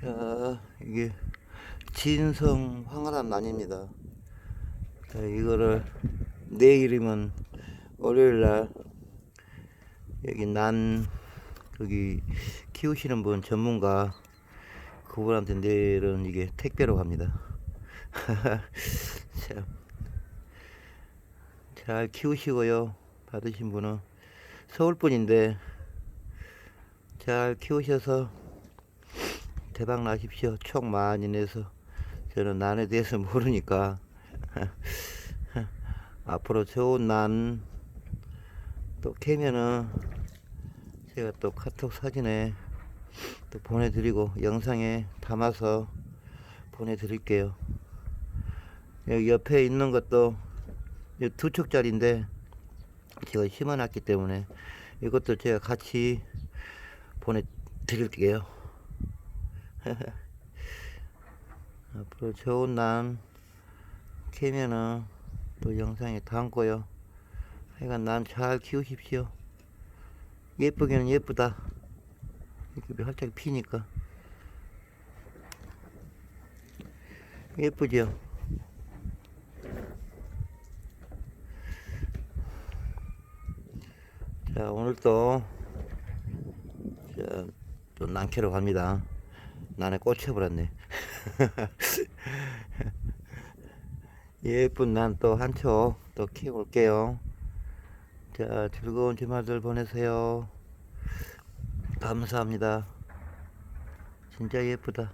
자, 이게 진성 황화란 난입니다. 자, 이거를 내일이면 월요일 날 여기 난 거기 키우시는 분 전문가 그분한테 내일은 이게 택배로 갑니다. 참. 잘 키우시고요. 받으신 분은 서울 분인데 잘 키우셔서 대박 나십시오. 촉 많이 내서 저는 난에 대해서 모르니까 앞으로 좋은 난 또 캐면은 제가 또 카톡 사진에 또 보내드리고 영상에 담아서 보내드릴게요. 여기 옆에 있는 것도 이두 촉짜리인데 제가 심어놨기 때문에 이것도 제가 같이 보내드릴게요. 앞으로 좋은 난 캐면은 또 영상에 담고요. 하여간 난 잘 키우십시오. 예쁘기는 예쁘다. 이렇게 활짝 피니까. 예쁘죠? 자, 오늘 또, 자, 또 난캐로 갑니다. 난에 꽂혀버렸네. 예쁜 난 또 한초 또 키워볼게요. 자, 즐거운 주말들 보내세요. 감사합니다. 진짜 예쁘다.